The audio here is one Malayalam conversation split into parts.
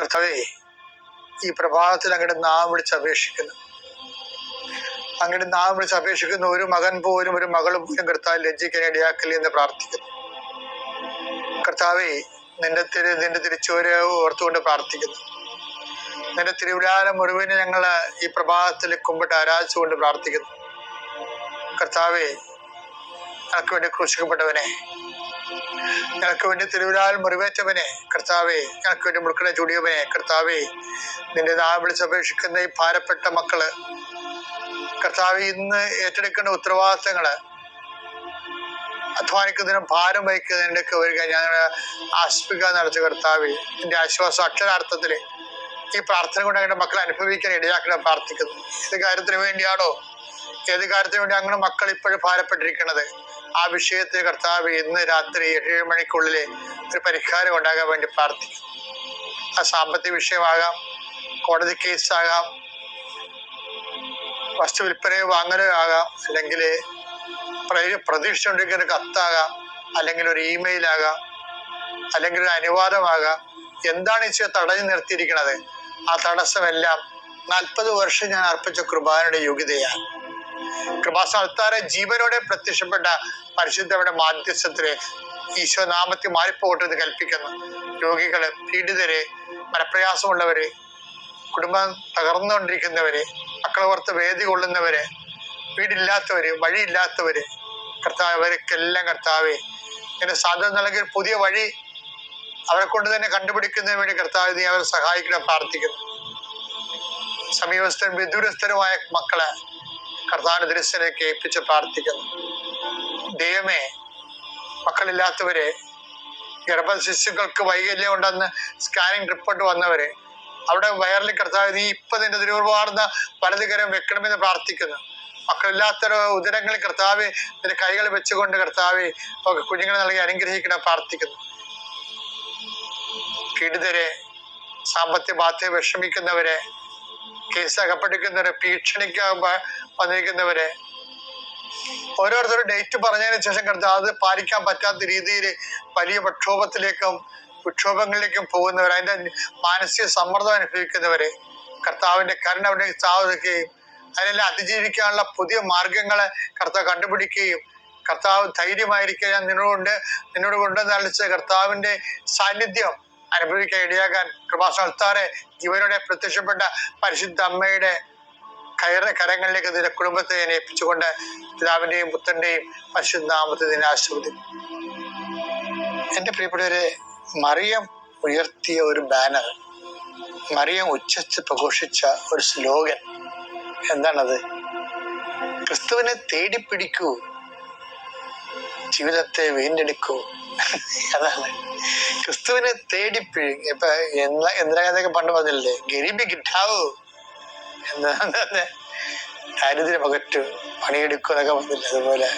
കർത്താവേ ഈ പ്രഭാതത്തിൽ അങ്ങയുടെ നാം വിളിച്ച് അപേക്ഷിക്കുന്നു. അങ്ങയുടെ നാം വിളിച്ച് അപേക്ഷിക്കുന്ന ഒരു മകൻ പോലും ഒരു മകൾ പോലും കർത്താവ് ലജ്ജിക്കാൻ ഇടയാക്കല്ലേ എന്ന് പ്രാർത്ഥിക്കുന്നു. കർത്താവേ നിന്റെ തിരു നിന്റെ തിരിച്ചുവരെ ഓർത്തുകൊണ്ട് പ്രാർത്ഥിക്കുന്നു. നിന്റെ തിരുവിടാനം മുഴുവൻ ഞങ്ങൾ ഈ പ്രഭാതത്തിൽ കുമ്പിട്ട് ആരാധിച്ചുകൊണ്ട് പ്രാർത്ഥിക്കുന്നു. കർത്താവേ ഞങ്ങൾക്ക് വേണ്ടി ക്രൂശിക്കപ്പെട്ടവനെ ഞങ്ങൾക്ക് വേണ്ടി തിരുവിരാൽ മുറിവേറ്റവനെ കർത്താവേ ഞങ്ങൾക്ക് വേണ്ടി മുൾക്കട ചൂടിയവനെ കർത്താവേ നിന്റെ നാ വിളിച്ചപേക്ഷിക്കുന്ന ഈ ഭാരപ്പെട്ട മക്കൾ. കർത്താവ് ഇന്ന് ഏറ്റെടുക്കേണ്ട ഉത്തരവാദിത്തങ്ങൾ അധ്വാനിക്കുന്നതിനും ഭാരം വഹിക്കുന്നതിനൊക്കെ വരിക ഞങ്ങളുടെ ആശ്വിക നടച്ച കർത്താവേ. എന്റെ ആശ്വാസം അക്ഷരാർത്ഥത്തിൽ ഈ പ്രാർത്ഥന കൊണ്ട് ഞങ്ങളുടെ മക്കളെ അനുഭവിക്കാൻ ഇടയാക്കണം പ്രാർത്ഥിക്കുന്നു. ഏത് കാര്യത്തിന് വേണ്ടിയാണോ ഏത് കാര്യത്തിന് വേണ്ടി അങ്ങനെ മക്കൾ ഇപ്പോഴും ഭാരപ്പെട്ടിരിക്കുന്നത് ആ വിഷയത്തിൽ കർത്താവ് ഇന്ന് രാത്രി ഏഴ് മണിക്കുള്ളിൽ ഒരു പരിഹാരം ഉണ്ടാകാൻ വേണ്ടി പ്രാർത്ഥിക്കും. ആ സാമ്പത്തിക വിഷയമാകാം കോടതി കേസാകാം വസ്തു വിൽപ്പനയോ വാങ്ങലോ ആകാം അല്ലെങ്കിൽ പ്രതീക്ഷ ഉണ്ടെങ്കിൽ ഒരു കത്താകാം അല്ലെങ്കിൽ ഒരു ഇമെയിൽ ആകാം അല്ലെങ്കിൽ ഒരു അനുവാദമാകാം. എന്താണ് ഈ തടഞ്ഞു നിർത്തിയിരിക്കുന്നത് ആ തടസ്സമെല്ലാം നാൽപ്പത് വർഷം ഞാൻ അർപ്പിച്ച കുർബാനയുടെ യോഗ്യതയാണ്. കൃപാസ്ഥാനത്താറെ ജീവനോടെ പ്രത്യക്ഷപ്പെട്ട പരിശുദ്ധയുടെ മാധ്യസ്ഥത്തിൽ ഈശോ നാമത്തിൽ മാറിപ്പോകട്ടെ എന്ന് കൽപ്പിക്കുന്നു. രോഗികൾ പീഡിതരെ മനപ്രയാസമുള്ളവര് കുടുംബം തകർന്നുകൊണ്ടിരിക്കുന്നവര് മക്കളെ ഓർത്ത് വേദി കൊള്ളുന്നവര് വീടില്ലാത്തവര് വഴിയില്ലാത്തവര് കർത്താവ് അവർക്കെല്ലാം കർത്താവെ ഇങ്ങനെ സാധ്യത നൽകിയ പുതിയ വഴി അവരെ കൊണ്ട് തന്നെ കണ്ടുപിടിക്കുന്നതിന് വേണ്ടി കർത്താവ് നീ അവരെ സഹായിക്കണം പ്രാർത്ഥിക്കുന്നു. സമീപസ്ഥരും വിദൂരസ്ഥരുമായ മക്കളെ കർത്താവിന്റെ ദൃശ്യനെ ഏൽപ്പിച്ച് പ്രാർത്ഥിക്കുന്നു. ദൈവമേ മക്കളില്ലാത്തവരെ ഗർഭ ശിശുക്കൾക്ക് വൈകല്യം ഉണ്ടെന്ന് സ്കാനിങ് റിപ്പോർട്ട് വന്നവരെ അവിടെ വയറിൽ കർത്താവ് നീ ഇപ്പൊ നിന്റെ തിരുവുപാർന്ന വലതുകരം വെക്കണമെന്ന് പ്രാർത്ഥിക്കുന്നു. മക്കളില്ലാത്ത ഉദരങ്ങളിൽ കർത്താവ് നിന്റെ കൈകൾ വെച്ചുകൊണ്ട് കർത്താവ് കുഞ്ഞുങ്ങളെ നൽകി അനുഗ്രഹിക്കണം പ്രാർത്ഥിക്കുന്നു. പീഡിതരെ സാമ്പത്തിക ബാധ്യത വിഷമിക്കുന്നവരെ കേസ് അകപ്പെട്ടിരിക്കുന്നവരെ ഭീഷണിക്കാൻ വന്നിരിക്കുന്നവരെ. ഓരോരുത്തരും ഡേറ്റ് പറഞ്ഞതിന് ശേഷം കർത്താവ് അത് പാലിക്കാൻ പറ്റാത്ത രീതിയിൽ വലിയ പ്രക്ഷോഭത്തിലേക്കും വിക്ഷോഭങ്ങളിലേക്കും പോകുന്നവർ അതിന്റെ മാനസിക സമ്മർദ്ദം അനുഭവിക്കുന്നവരെ കർത്താവിന്റെ കരുണ അവിടെ സ്ഥാപിക്കുകയും അതിനെല്ലാം അതിജീവിക്കാനുള്ള പുതിയ മാർഗങ്ങളെ കർത്താവ് കണ്ടുപിടിക്കുകയും കർത്താവ് ധൈര്യമായിരിക്കുക ഞാൻ നിന്നോട് കൊണ്ടെന്ന് അളിച്ച കർത്താവിന്റെ സാന്നിധ്യം അനുഭവിക്കാൻ ഇടയാകാൻ കൃപാസ്ഥാനത്താറെ ജീവനോടെ പ്രത്യക്ഷപ്പെട്ട പരിശുദ്ധ അമ്മയുടെ കയറ കരങ്ങളിലേക്ക് നിന്റെ കുടുംബത്തെ ഞാൻ ഏൽപ്പിച്ചുകൊണ്ട് പിതാവിന്റെയും പുത്രന്റെയും പരിശുദ്ധ നാമത്തെ നിന്നെ ആശ്രവദിക്കും എന്റെ പ്രിയപ്പെട്ടവരെ മറിയം ഉയർത്തിയ ഒരു ബാനർ മറിയം ഉച്ചച്ച് പ്രഘോഷിച്ച ഒരു സ്ലോഗൻ എന്താണത്? ക്രിസ്തുവിനെ തേടിപ്പിടിക്കൂ ജീവിതത്തെ വീണ്ടെടുക്കൂ അതാണ്. ക്രിസ്തുവിനെ തേടി ഇപ്പൊ കഥയൊക്കെ പണ്ട് പറഞ്ഞില്ലേ? ഗരീബി കിട്ടാവൂ. എന്താ ദാരിദ്ര്യം അകറ്റു പണിയെടുക്കൂ എന്നൊക്കെ പറഞ്ഞില്ല? അതുപോലെ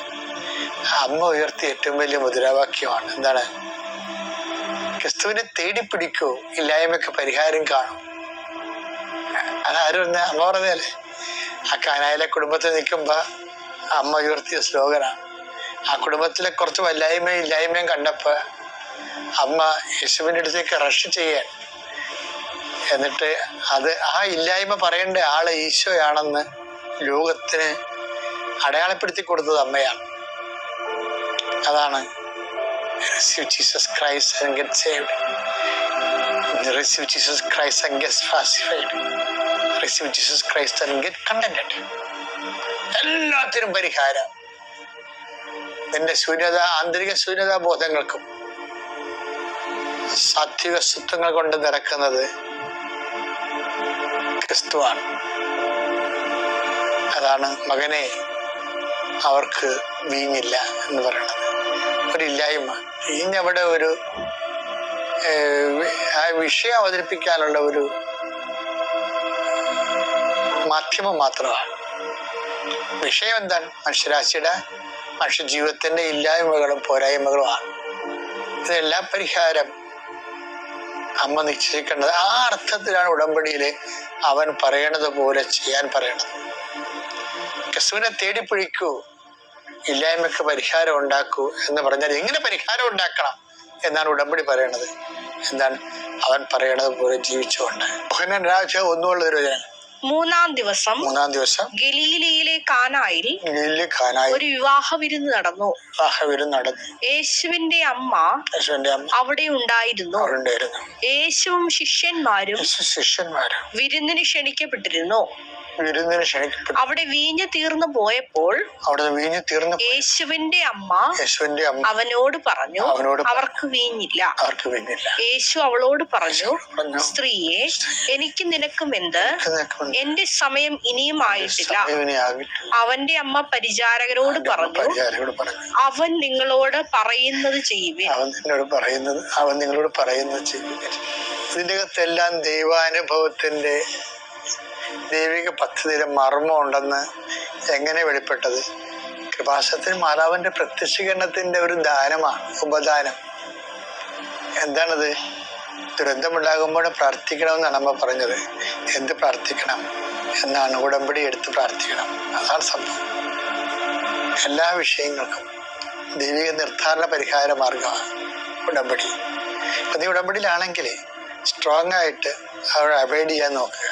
അമ്മ ഉയർത്തിയ ഏറ്റവും വലിയ മുദ്രാവാക്യമാണ്. എന്താണ്? ക്രിസ്തുവിനെ തേടിപ്പിടിക്കൂ ഇല്ലായ്മയ്ക്ക് പരിഹാരം കാണും. അതാരും പറഞ്ഞ അമ്മ പറഞ്ഞല്ലേ ആ കാനായിലെ കുടുംബത്തിൽ നിൽക്കുമ്പോ അമ്മ ഉയർത്തിയ സ്ലോഗനാണ്. ആ കുടുംബത്തിലെ കുറച്ച് വല്ലായ്മയും ഇല്ലായ്മയും കണ്ടപ്പോ അമ്മ യേശുവിന്റെ അടുത്തേക്ക് റഷ് ചെയ്യാൻ എന്നിട്ട് അത് ആ ഇല്ലായ്മ പറയേണ്ട ആൾ ഈശോയാണെന്ന് ലോകത്തിന് അടയാളപ്പെടുത്തി കൊടുത്തത് അമ്മയാണ് അതാണ് receive Jesus Christ saved. Receive Jesus Christ and get falsified. Receive Jesus Christ and get contented. എല്ലാത്തിനും പരിഹാരം നിന്റെ ശൂന്യത ആന്തരിക ശൂന്യതാ ബോധങ്ങൾക്കും സാത്വിക കൊണ്ട് നിറക്കുന്നത് ക്രിസ്തുവാണ്. അതാണ് മകനെ അവർക്ക് വീഞ്ഞില്ല എന്ന് പറയുന്നത്. ഒരില്ലായ്മ വീഞ്ഞവിടെ ഒരു ആ വിഷയം അവതരിപ്പിക്കാനുള്ള ഒരു മാധ്യമം മാത്രമാണ്. വിഷയം എന്താണ്? മനുഷ്യരാശിയുടെ മനുഷ്യ ജീവിതത്തിന്റെ ഇല്ലായ്മകളും പോരായ്മകളുമാണ് ഇതെല്ലാം പരിഹാരം അമ്മ നിശ്ചയിക്കേണ്ടത്. ആ അർത്ഥത്തിലാണ് ഉടമ്പടിയിൽ അവൻ പറയണത് പോലെ ചെയ്യാൻ പറയണത്. ക്രിസ്തുവിനെ തേടിപ്പിടിക്കൂ ഇല്ലായ്മയ്ക്ക് പരിഹാരം ഉണ്ടാക്കൂ എന്ന് പറഞ്ഞാൽ എങ്ങനെ പരിഹാരം ഉണ്ടാക്കണം എന്നാണ് ഉടമ്പടി പറയണത്. എന്താണ്? അവൻ പറയണത് പോലെ ജീവിച്ചുകൊണ്ട്. രാജ ഒന്നുമുള്ള ഒരു. മൂന്നാം ദിവസം മൂന്നാം ദിവസം ഗലീലയിലെ കാനായിൽ ഗലീലിൽ കാനായി ഒരു വിവാഹ വിരുന്ന് നടന്നു. വിവാഹ വിരുന്ന് നടന്നു. യേശുവിന്റെ അമ്മ യേശുവിന്റെ അമ്മ അവിടെ ഉണ്ടായിരുന്നു. ഉണ്ടായിരുന്നു. യേശുവും ശിഷ്യന്മാരും ശിഷ്യന്മാര് വിരുന്നിന് ക്ഷണിക്കപ്പെട്ടിരുന്നു. വിരുന്നിന് ക്ഷണിക്കപ്പെട്ടു. അവിടെ വീഞ്ഞ് തീർന്നു പോയപ്പോൾ അവിടെ വീഞ്ഞ് തീർന്നു യേശുവിന്റെ അമ്മ യേശുവിന്റെ അമ്മ അവനോട് പറഞ്ഞു അവനോട് അവർക്ക് വീഞ്ഞില്ല. അവർക്ക് വീഞ്ഞില്ല. യേശു അവളോട് പറഞ്ഞു സ്ത്രീയെ എനിക്ക് നിനക്കും എന്ത്. എന്റെ സമയം ഇനിയും ആയിട്ടില്ല. അവന്റെ അമ്മ പരിചാരകരോട് പറഞ്ഞു അവൻ നിങ്ങളോട് പറയുന്നത് ചെയ്യുവിൻ. അവൻ നിന്നോട് പറയുന്നത് അവൻ നിങ്ങളോട് പറയുന്നത് ചെയ്യുവേ ഇതിന്റെ അകത്തെല്ലാം ദൈവാനുഭവത്തിന്റെ ദൈവിക പദ്ധതിയിലെ മർമ്മം ഉണ്ടെന്ന് എങ്ങനെ വെളിപ്പെട്ടത്? കൃപാസത്തിൽ മാതാവിന്റെ പ്രത്യക്ഷീകരണത്തിന്റെ ഒരു ദാനമാണ് ഉപദാനം. എന്താണത്? ദുരന്തമുണ്ടാകുമ്പോൾ പ്രാർത്ഥിക്കണമെന്നാണ് അമ്മ പറഞ്ഞത്. എന്ത് പ്രാർത്ഥിക്കണം എന്നാണ് ഉടമ്പടി എടുത്ത് പ്രാർത്ഥിക്കണം. അതാണ് സംഭവം. എല്ലാ വിഷയങ്ങൾക്കും ദൈവിക നിർദ്ധാരണ പരിഹാര മാർഗമാണ് ഉടമ്പടി. അപ്പം നീ ഉടമ്പടിയിലാണെങ്കിൽ സ്ട്രോങ് ആയിട്ട് അവരെ അവോയ്ഡ് ചെയ്യാൻ നോക്കുക.